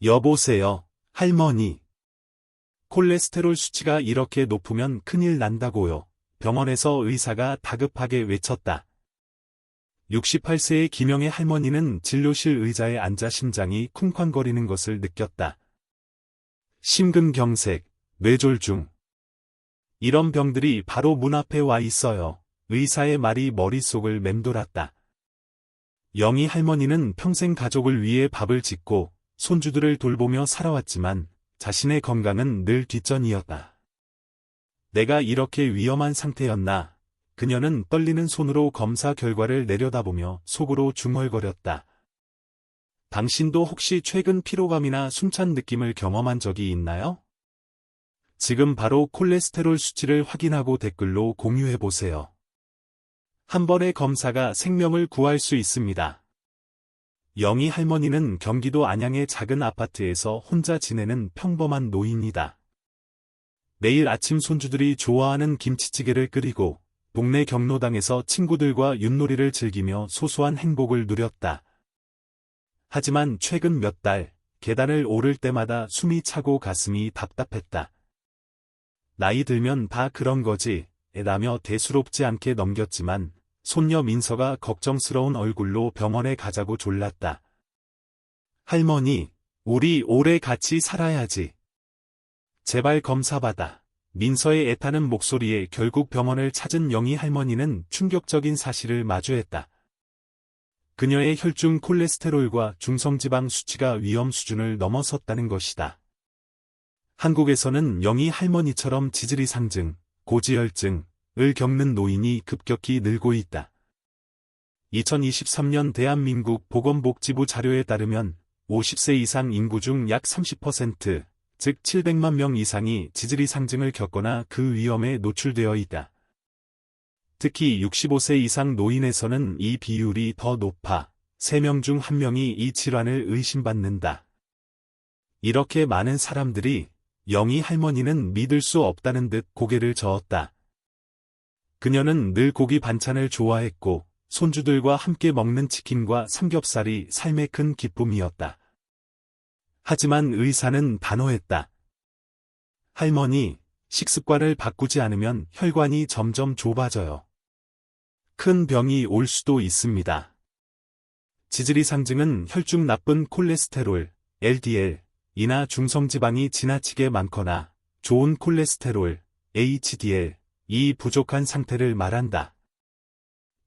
여보세요, 할머니. 콜레스테롤 수치가 이렇게 높으면 큰일 난다고요. 병원에서 의사가 다급하게 외쳤다. 68세의 김영의 할머니는 진료실 의자에 앉아 심장이 쿵쾅거리는 것을 느꼈다. 심근경색, 뇌졸중. 이런 병들이 바로 문 앞에 와 있어요. 의사의 말이 머릿속을 맴돌았다. 영희 할머니는 평생 가족을 위해 밥을 짓고 손주들을 돌보며 살아왔지만 자신의 건강은 늘 뒷전이었다. 내가 이렇게 위험한 상태였나? 그녀는 떨리는 손으로 검사 결과를 내려다보며 속으로 중얼거렸다. 당신도 혹시 최근 피로감이나 숨찬 느낌을 경험한 적이 있나요? 지금 바로 콜레스테롤 수치를 확인하고 댓글로 공유해보세요. 한 번의 검사가 생명을 구할 수 있습니다. 영희 할머니는 경기도 안양의 작은 아파트에서 혼자 지내는 평범한 노인이다. 매일 아침 손주들이 좋아하는 김치찌개를 끓이고 동네 경로당에서 친구들과 윷놀이를 즐기며 소소한 행복을 누렸다. 하지만 최근 몇 달, 계단을 오를 때마다 숨이 차고 가슴이 답답했다. 나이 들면 다 그런 거지, 라며 대수롭지 않게 넘겼지만 손녀 민서가 걱정스러운 얼굴로 병원에 가자고 졸랐다. 할머니, 우리 오래 같이 살아야지. 제발 검사받아. 민서의 애타는 목소리에 결국 병원을 찾은 영희 할머니는 충격적인 사실을 마주했다. 그녀의 혈중 콜레스테롤과 중성지방 수치가 위험 수준을 넘어섰다는 것이다. 한국에서는 영희 할머니처럼 지질이 상증, 고지혈증, 을 겪는 노인이 급격히 늘고 있다. 2023년 대한민국 보건복지부 자료에 따르면 50세 이상 인구 중 약 30%, 즉 700만 명 이상이 지질이 상증을 겪거나 그 위험에 노출되어 있다. 특히 65세 이상 노인에서는 이 비율이 더 높아 3명 중 1명이 이 질환을 의심받는다. 이렇게 많은 사람들이 영희 할머니는 믿을 수 없다는 듯 고개를 저었다. 그녀는 늘 고기 반찬을 좋아했고 손주들과 함께 먹는 치킨과 삼겹살이 삶의 큰 기쁨이었다. 하지만 의사는 단호했다. 할머니, 식습관을 바꾸지 않으면 혈관이 점점 좁아져요. 큰 병이 올 수도 있습니다. 지질이 상증은 혈중 나쁜 콜레스테롤, LDL, 이나 중성지방이 지나치게 많거나 좋은 콜레스테롤, HDL, 이 부족한 상태를 말한다.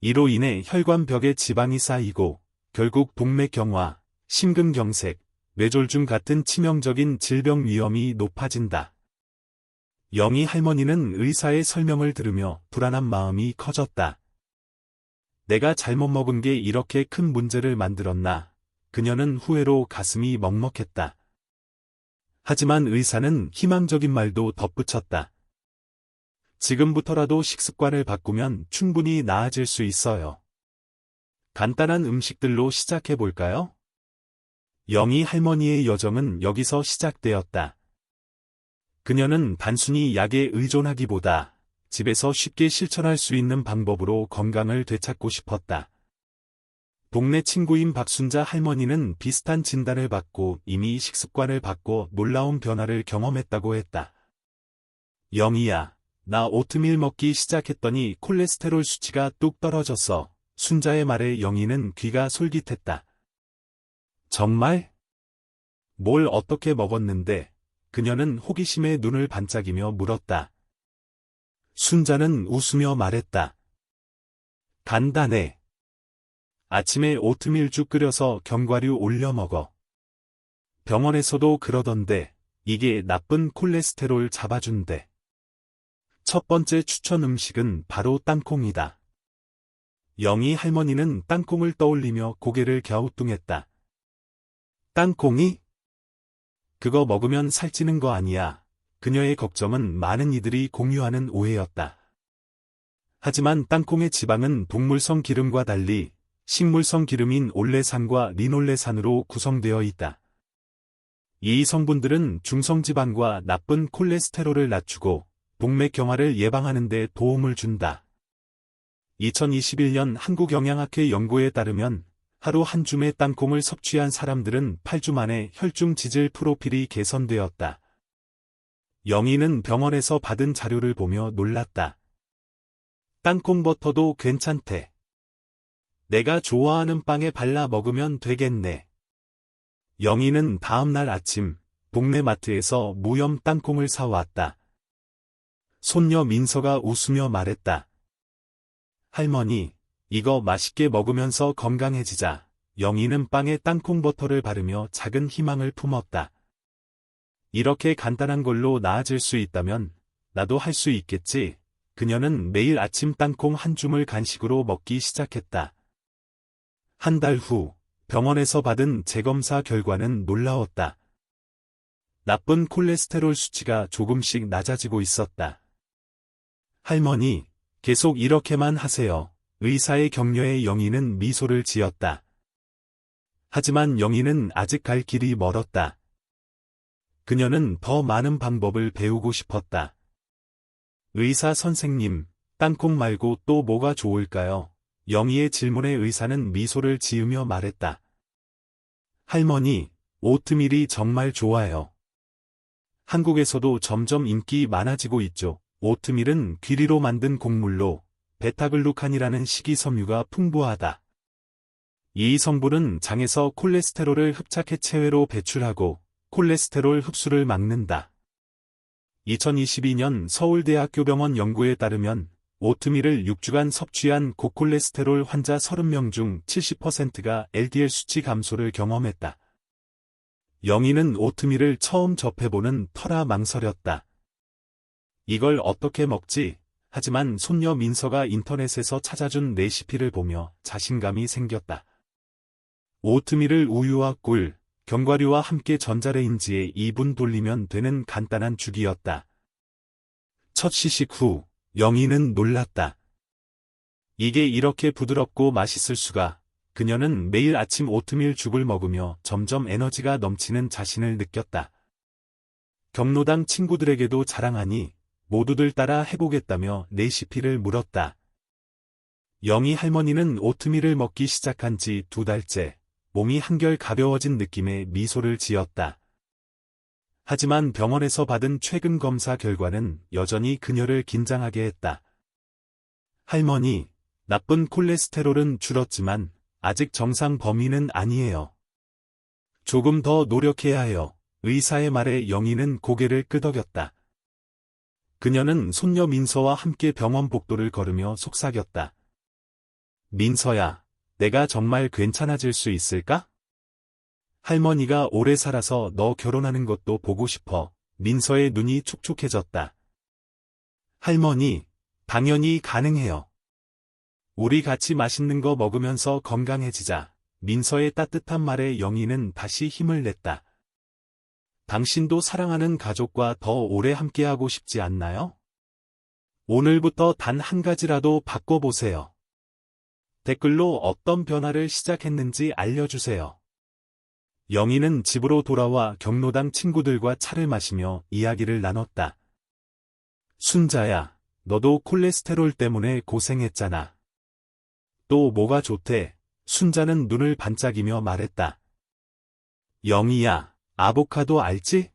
이로 인해 혈관벽에 지방이 쌓이고 결국 동맥경화, 심근경색, 뇌졸중 같은 치명적인 질병 위험이 높아진다. 영희 할머니는 의사의 설명을 들으며 불안한 마음이 커졌다. 내가 잘못 먹은 게 이렇게 큰 문제를 만들었나. 그녀는 후회로 가슴이 먹먹했다. 하지만 의사는 희망적인 말도 덧붙였다. 지금부터라도 식습관을 바꾸면 충분히 나아질 수 있어요. 간단한 음식들로 시작해 볼까요? 영희 할머니의 여정은 여기서 시작되었다. 그녀는 단순히 약에 의존하기보다 집에서 쉽게 실천할 수 있는 방법으로 건강을 되찾고 싶었다. 동네 친구인 박순자 할머니는 비슷한 진단을 받고 이미 식습관을 바꿔 놀라운 변화를 경험했다고 했다. 영희야, 나 오트밀 먹기 시작했더니 콜레스테롤 수치가 뚝 떨어졌어. 순자의 말에 영희는 귀가 솔깃했다. 정말? 뭘 어떻게 먹었는데? 그녀는 호기심에 눈을 반짝이며 물었다. 순자는 웃으며 말했다. 간단해. 아침에 오트밀죽 끓여서 견과류 올려 먹어. 병원에서도 그러던데, 이게 나쁜 콜레스테롤 잡아준대. 첫 번째 추천 음식은 바로 땅콩이다. 영희 할머니는 땅콩을 떠올리며 고개를 갸우뚱했다. 땅콩이? 그거 먹으면 살찌는 거 아니야. 그녀의 걱정은 많은 이들이 공유하는 오해였다. 하지만 땅콩의 지방은 동물성 기름과 달리 식물성 기름인 올레산과 리놀레산으로 구성되어 있다. 이 성분들은 중성지방과 나쁜 콜레스테롤을 낮추고 동맥경화를 예방하는 데 도움을 준다. 2021년 한국영양학회 연구에 따르면 하루 한 줌의 땅콩을 섭취한 사람들은 8주 만에 혈중 지질 프로필이 개선되었다. 영희는 병원에서 받은 자료를 보며 놀랐다. 땅콩 버터도 괜찮대. 내가 좋아하는 빵에 발라 먹으면 되겠네. 영희는 다음날 아침 동네 마트에서 무염 땅콩을 사왔다. 손녀 민서가 웃으며 말했다. 할머니, 이거 맛있게 먹으면서 건강해지자. 영희는 빵에 땅콩 버터를 바르며 작은 희망을 품었다. 이렇게 간단한 걸로 나아질 수 있다면 나도 할 수 있겠지. 그녀는 매일 아침 땅콩 한 줌을 간식으로 먹기 시작했다. 한 달 후 병원에서 받은 재검사 결과는 놀라웠다. 나쁜 콜레스테롤 수치가 조금씩 낮아지고 있었다. 할머니, 계속 이렇게만 하세요. 의사의 격려에 영희는 미소를 지었다. 하지만 영희는 아직 갈 길이 멀었다. 그녀는 더 많은 방법을 배우고 싶었다. 의사 선생님, 땅콩 말고 또 뭐가 좋을까요? 영희의 질문에 의사는 미소를 지으며 말했다. 할머니, 오트밀이 정말 좋아요. 한국에서도 점점 인기 많아지고 있죠. 오트밀은 귀리로 만든 곡물로 베타글루칸이라는 식이섬유가 풍부하다. 이 성분은 장에서 콜레스테롤을 흡착해 체외로 배출하고 콜레스테롤 흡수를 막는다. 2022년 서울대학교 병원 연구에 따르면 오트밀을 6주간 섭취한 고콜레스테롤 환자 30명 중 70%가 LDL 수치 감소를 경험했다. 영희는 오트밀을 처음 접해보는 터라 망설였다. 이걸 어떻게 먹지? 하지만 손녀 민서가 인터넷에서 찾아준 레시피를 보며 자신감이 생겼다. 오트밀을 우유와 꿀, 견과류와 함께 전자레인지에 2분 돌리면 되는 간단한 죽이었다. 첫 시식 후 영희는 놀랐다. 이게 이렇게 부드럽고 맛있을 수가. 그녀는 매일 아침 오트밀 죽을 먹으며 점점 에너지가 넘치는 자신을 느꼈다. 경로당 친구들에게도 자랑하니 모두들 따라 해보겠다며 레시피를 물었다. 영희 할머니는 오트밀을 먹기 시작한 지 두 달째 몸이 한결 가벼워진 느낌의 미소를 지었다. 하지만 병원에서 받은 최근 검사 결과는 여전히 그녀를 긴장하게 했다. 할머니, 나쁜 콜레스테롤은 줄었지만 아직 정상 범위는 아니에요. 조금 더 노력해야 해요. 의사의 말에 영희는 고개를 끄덕였다. 그녀는 손녀 민서와 함께 병원 복도를 걸으며 속삭였다. 민서야, 내가 정말 괜찮아질 수 있을까? 할머니가 오래 살아서 너 결혼하는 것도 보고 싶어. 민서의 눈이 촉촉해졌다. 할머니, 당연히 가능해요. 우리 같이 맛있는 거 먹으면서 건강해지자. 민서의 따뜻한 말에 영희는 다시 힘을 냈다. 당신도 사랑하는 가족과 더 오래 함께하고 싶지 않나요? 오늘부터 단 한 가지라도 바꿔보세요. 댓글로 어떤 변화를 시작했는지 알려주세요. 영희는 집으로 돌아와 경로당 친구들과 차를 마시며 이야기를 나눴다. 순자야, 너도 콜레스테롤 때문에 고생했잖아. 또 뭐가 좋대? 순자는 눈을 반짝이며 말했다. 영희야, 아보카도 알지?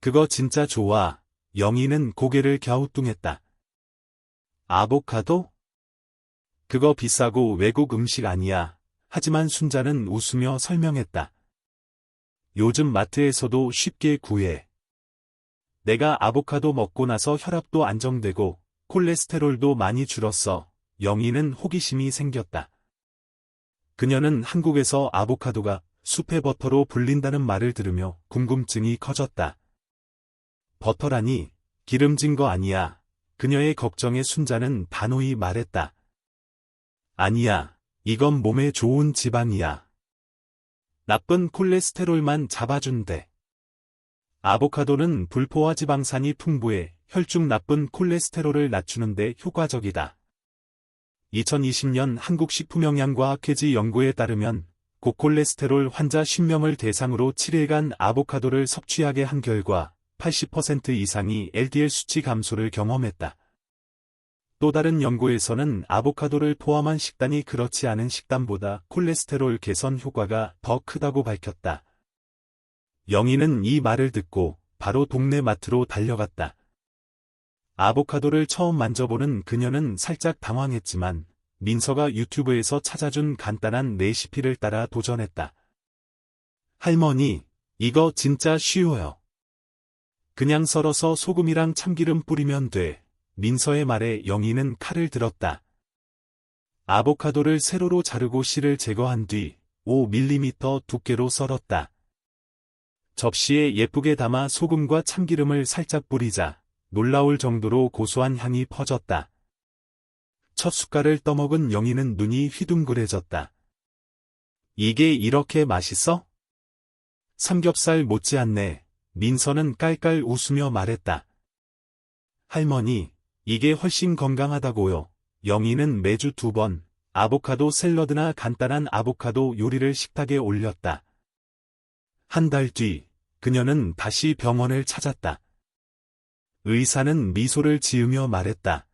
그거 진짜 좋아. 영희는 고개를 갸우뚱했다. 아보카도? 그거 비싸고 외국 음식 아니야. 하지만 순자는 웃으며 설명했다. 요즘 마트에서도 쉽게 구해. 내가 아보카도 먹고 나서 혈압도 안정되고 콜레스테롤도 많이 줄었어. 영희는 호기심이 생겼다. 그녀는 한국에서 아보카도가 숲의 버터로 불린다는 말을 들으며 궁금증이 커졌다. 버터라니 기름진 거 아니야. 그녀의 걱정에 순자는 단호히 말했다. 아니야. 이건 몸에 좋은 지방이야. 나쁜 콜레스테롤만 잡아준대. 아보카도는 불포화 지방산이 풍부해 혈중 나쁜 콜레스테롤을 낮추는데 효과적이다. 2020년 한국식품영양과학회지 연구에 따르면 고콜레스테롤 환자 10명을 대상으로 7일간 아보카도를 섭취하게 한 결과 80% 이상이 LDL 수치 감소를 경험했다. 또 다른 연구에서는 아보카도를 포함한 식단이 그렇지 않은 식단보다 콜레스테롤 개선 효과가 더 크다고 밝혔다. 영희는 이 말을 듣고 바로 동네 마트로 달려갔다. 아보카도를 처음 만져보는 그녀는 살짝 당황했지만 민서가 유튜브에서 찾아준 간단한 레시피를 따라 도전했다. 할머니, 이거 진짜 쉬워요. 그냥 썰어서 소금이랑 참기름 뿌리면 돼. 민서의 말에 영희는 칼을 들었다. 아보카도를 세로로 자르고 씨를 제거한 뒤 5mm 두께로 썰었다. 접시에 예쁘게 담아 소금과 참기름을 살짝 뿌리자 놀라울 정도로 고소한 향이 퍼졌다. 첫 숟갈을 떠먹은 영희는 눈이 휘둥그레졌다. 이게 이렇게 맛있어? 삼겹살 못지않네. 민서는 깔깔 웃으며 말했다. 할머니, 이게 훨씬 건강하다고요. 영희는 매주 두 번 아보카도 샐러드나 간단한 아보카도 요리를 식탁에 올렸다. 한 달 뒤, 그녀는 다시 병원을 찾았다. 의사는 미소를 지으며 말했다.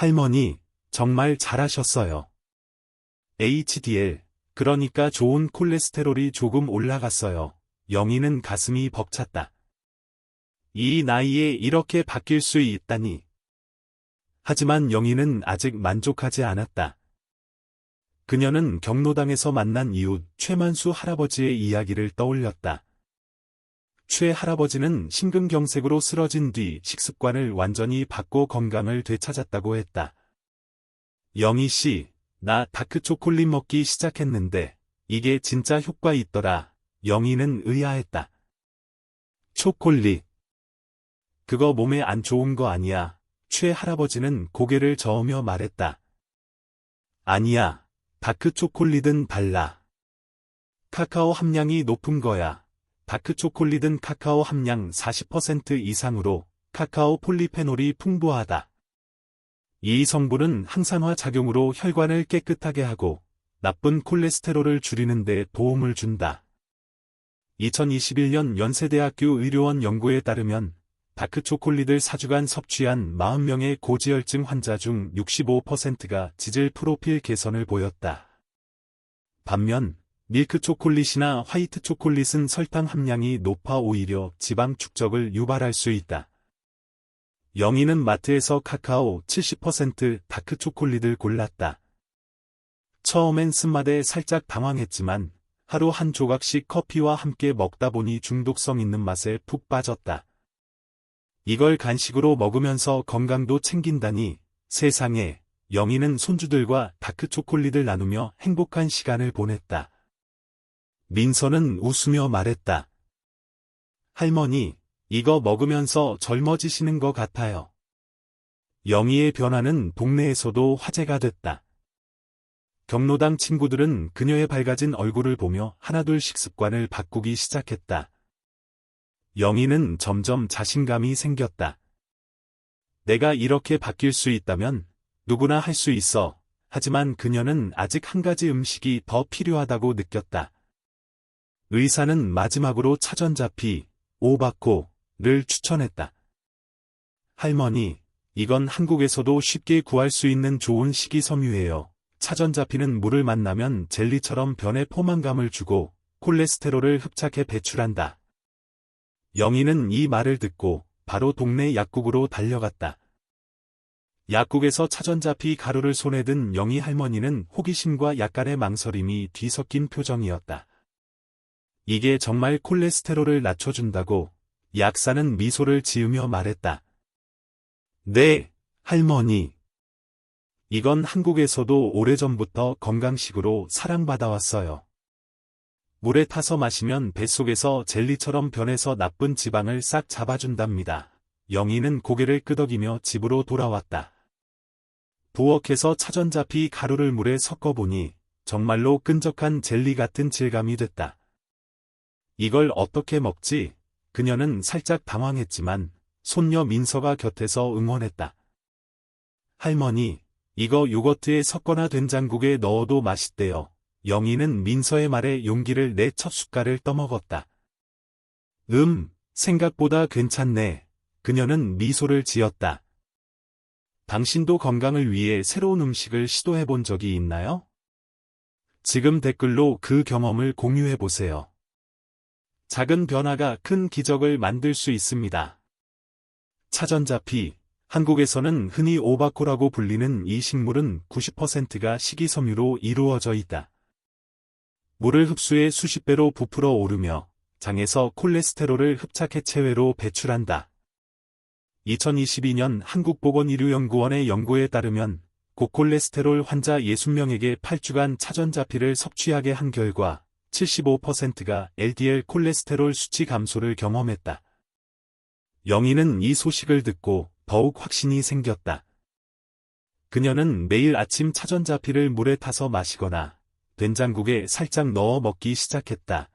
할머니, 정말 잘하셨어요. HDL, 그러니까 좋은 콜레스테롤이 조금 올라갔어요. 영희는 가슴이 벅찼다. 이 나이에 이렇게 바뀔 수 있다니. 하지만 영희는 아직 만족하지 않았다. 그녀는 경로당에서 만난 이웃 최만수 할아버지의 이야기를 떠올렸다. 최 할아버지는 심근경색으로 쓰러진 뒤 식습관을 완전히 바꿔 건강을 되찾았다고 했다. 영희 씨, 나 다크초콜릿 먹기 시작했는데 이게 진짜 효과 있더라. 영희는 의아했다. 초콜릿. 그거 몸에 안 좋은 거 아니야. 최 할아버지는 고개를 저으며 말했다. 아니야. 다크초콜릿은 달라. 카카오 함량이 높은 거야. 다크 초콜릿은 카카오 함량 40% 이상으로 카카오 폴리페놀이 풍부하다. 이 성분은 항산화 작용으로 혈관을 깨끗하게 하고 나쁜 콜레스테롤을 줄이는 데 도움을 준다. 2021년 연세대학교 의료원 연구에 따르면 다크초콜릿을 4주간 섭취한 40명의 고지혈증 환자 중 65%가 지질 프로필 개선을 보였다. 반면 밀크 초콜릿이나 화이트 초콜릿은 설탕 함량이 높아 오히려 지방 축적을 유발할 수 있다. 영희는 마트에서 카카오 70% 다크 초콜릿을 골랐다. 처음엔 쓴맛에 살짝 당황했지만 하루 한 조각씩 커피와 함께 먹다 보니 중독성 있는 맛에 푹 빠졌다. 이걸 간식으로 먹으면서 건강도 챙긴다니 세상에 영희는 손주들과 다크 초콜릿을 나누며 행복한 시간을 보냈다. 민서는 웃으며 말했다. 할머니, 이거 먹으면서 젊어지시는 것 같아요. 영희의 변화는 동네에서도 화제가 됐다. 경로당 친구들은 그녀의 밝아진 얼굴을 보며 하나둘 식습관을 바꾸기 시작했다. 영희는 점점 자신감이 생겼다. 내가 이렇게 바뀔 수 있다면 누구나 할 수 있어. 하지만 그녀는 아직 한 가지 음식이 더 필요하다고 느꼈다. 의사는 마지막으로 차전자피, 오바코를 추천했다. 할머니, 이건 한국에서도 쉽게 구할 수 있는 좋은 식이섬유예요. 차전자피는 물을 만나면 젤리처럼 변해 포만감을 주고 콜레스테롤을 흡착해 배출한다. 영희는 이 말을 듣고 바로 동네 약국으로 달려갔다. 약국에서 차전자피 가루를 손에 든 영희 할머니는 호기심과 약간의 망설임이 뒤섞인 표정이었다. 이게 정말 콜레스테롤을 낮춰준다고 약사는 미소를 지으며 말했다. 네, 할머니. 이건 한국에서도 오래전부터 건강식으로 사랑받아왔어요. 물에 타서 마시면 뱃속에서 젤리처럼 변해서 나쁜 지방을 싹 잡아준답니다. 영희는 고개를 끄덕이며 집으로 돌아왔다. 부엌에서 차전자피 가루를 물에 섞어보니 정말로 끈적한 젤리 같은 질감이 됐다. 이걸 어떻게 먹지? 그녀는 살짝 당황했지만 손녀 민서가 곁에서 응원했다. 할머니, 이거 요거트에 섞거나 된장국에 넣어도 맛있대요. 영희는 민서의 말에 용기를 내 첫 숟갈을 떠먹었다. 음, 생각보다 괜찮네. 그녀는 미소를 지었다. 당신도 건강을 위해 새로운 음식을 시도해 본 적이 있나요? 지금 댓글로 그 경험을 공유해 보세요. 작은 변화가 큰 기적을 만들 수 있습니다. 차전자피 한국에서는 흔히 오바코라고 불리는 이 식물은 90%가 식이섬유로 이루어져 있다. 물을 흡수해 수십 배로 부풀어 오르며 장에서 콜레스테롤을 흡착해 체외로 배출한다. 2022년 한국보건의료연구원의 연구에 따르면 고콜레스테롤 환자 60명에게 8주간 차전자피를 섭취하게 한 결과 75%가 LDL 콜레스테롤 수치 감소를 경험했다. 영희는 이 소식을 듣고 더욱 확신이 생겼다. 그녀는 매일 아침 차전자피를 물에 타서 마시거나 된장국에 살짝 넣어 먹기 시작했다.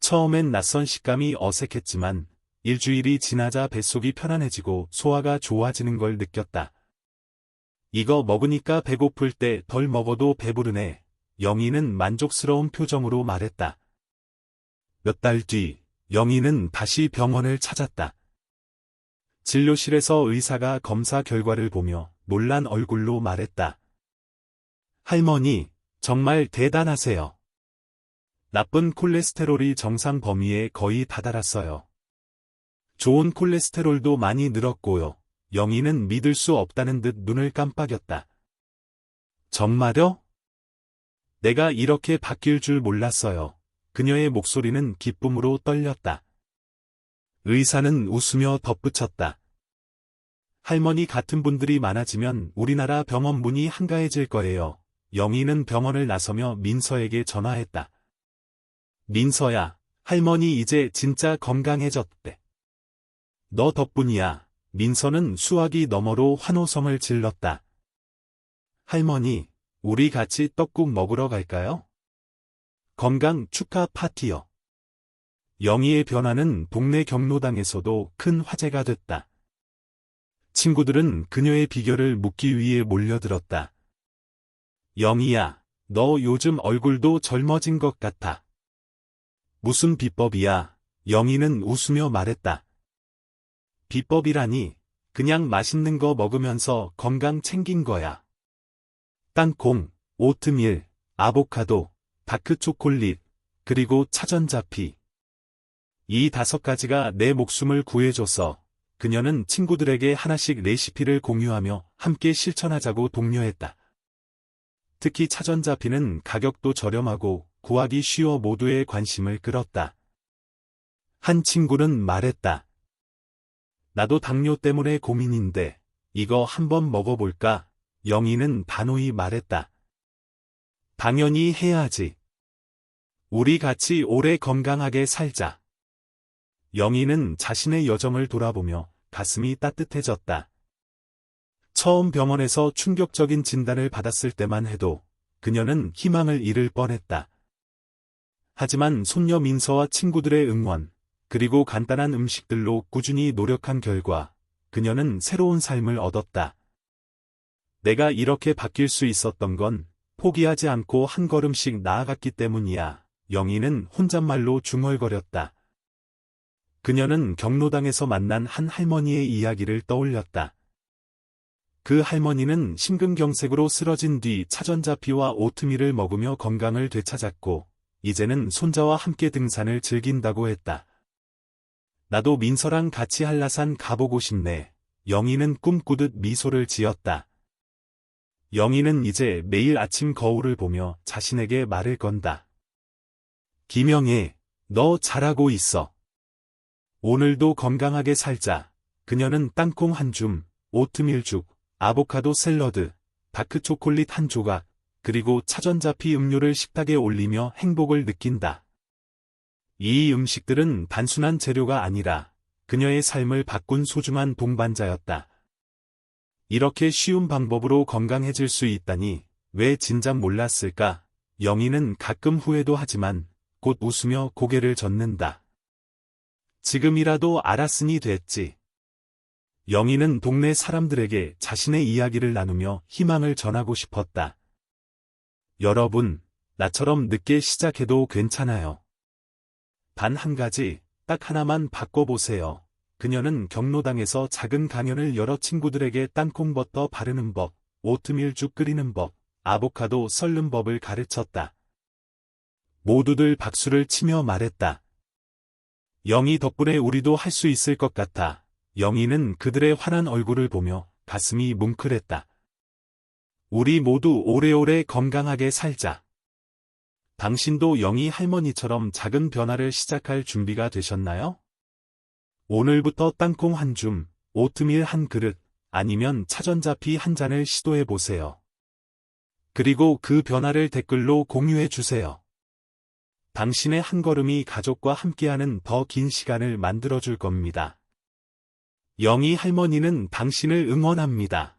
처음엔 낯선 식감이 어색했지만 일주일이 지나자 뱃속이 편안해지고 소화가 좋아지는 걸 느꼈다. 이거 먹으니까 배고플 때 덜 먹어도 배부르네. 영희는 만족스러운 표정으로 말했다. 몇 달 뒤, 영희는 다시 병원을 찾았다. 진료실에서 의사가 검사 결과를 보며 놀란 얼굴로 말했다. 할머니, 정말 대단하세요. 나쁜 콜레스테롤이 정상 범위에 거의 다다랐어요. 좋은 콜레스테롤도 많이 늘었고요. 영희는 믿을 수 없다는 듯 눈을 깜빡였다. 정말요? 내가 이렇게 바뀔 줄 몰랐어요. 그녀의 목소리는 기쁨으로 떨렸다. 의사는 웃으며 덧붙였다. 할머니 같은 분들이 많아지면 우리나라 병원 문이 한가해질 거예요. 영희는 병원을 나서며 민서에게 전화했다. 민서야, 할머니 이제 진짜 건강해졌대. 너 덕분이야. 민서는 수화기 너머로 환호성을 질렀다. 할머니, 우리 같이 떡국 먹으러 갈까요? 건강 축하 파티요. 영희의 변화는 동네 경로당에서도 큰 화제가 됐다. 친구들은 그녀의 비결을 묻기 위해 몰려들었다. 영희야, 너 요즘 얼굴도 젊어진 것 같아. 무슨 비법이야? 영희는 웃으며 말했다. 비법이라니, 그냥 맛있는 거 먹으면서 건강 챙긴 거야. 땅콩, 오트밀, 아보카도, 다크 초콜릿, 그리고 차전자피. 이 다섯 가지가 내 목숨을 구해줘서 그녀는 친구들에게 하나씩 레시피를 공유하며 함께 실천하자고 독려했다. 특히 차전자피는 가격도 저렴하고 구하기 쉬워 모두의 관심을 끌었다. 한 친구는 말했다. 나도 당뇨 때문에 고민인데 이거 한번 먹어볼까? 영희는 단호히 말했다. 당연히 해야지. 우리 같이 오래 건강하게 살자. 영희는 자신의 여정을 돌아보며 가슴이 따뜻해졌다. 처음 병원에서 충격적인 진단을 받았을 때만 해도 그녀는 희망을 잃을 뻔했다. 하지만 손녀 민서와 친구들의 응원, 그리고 간단한 음식들로 꾸준히 노력한 결과 그녀는 새로운 삶을 얻었다. 내가 이렇게 바뀔 수 있었던 건 포기하지 않고 한 걸음씩 나아갔기 때문이야. 영희는 혼잣말로 중얼거렸다. 그녀는 경로당에서 만난 한 할머니의 이야기를 떠올렸다. 그 할머니는 심근경색으로 쓰러진 뒤 차전자피와 오트밀을 먹으며 건강을 되찾았고, 이제는 손자와 함께 등산을 즐긴다고 했다. 나도 민서랑 같이 한라산 가보고 싶네. 영희는 꿈꾸듯 미소를 지었다. 영희는 이제 매일 아침 거울을 보며 자신에게 말을 건다. 김영애, 너 잘하고 있어. 오늘도 건강하게 살자. 그녀는 땅콩 한 줌, 오트밀죽, 아보카도 샐러드, 다크 초콜릿 한 조각, 그리고 차전자피 음료를 식탁에 올리며 행복을 느낀다. 이 음식들은 단순한 재료가 아니라 그녀의 삶을 바꾼 소중한 동반자였다. 이렇게 쉬운 방법으로 건강해질 수 있다니 왜 진작 몰랐을까? 영희는 가끔 후회도 하지만 곧 웃으며 고개를 젓는다. 지금이라도 알았으니 됐지. 영희는 동네 사람들에게 자신의 이야기를 나누며 희망을 전하고 싶었다. 여러분, 나처럼 늦게 시작해도 괜찮아요. 단 한 가지, 딱 하나만 바꿔보세요. 그녀는 경로당에서 작은 강연을 열어 친구들에게 땅콩버터 바르는 법, 오트밀죽 끓이는 법, 아보카도 썰는 법을 가르쳤다. 모두들 박수를 치며 말했다. 영희 덕분에 우리도 할 수 있을 것 같아. 영희는 그들의 환한 얼굴을 보며 가슴이 뭉클했다. 우리 모두 오래오래 건강하게 살자. 당신도 영희 할머니처럼 작은 변화를 시작할 준비가 되셨나요? 오늘부터 땅콩 한 줌, 오트밀 한 그릇, 아니면 차전자피 한 잔을 시도해 보세요. 그리고 그 변화를 댓글로 공유해 주세요. 당신의 한 걸음이 가족과 함께하는 더 긴 시간을 만들어 줄 겁니다. 영희 할머니는 당신을 응원합니다.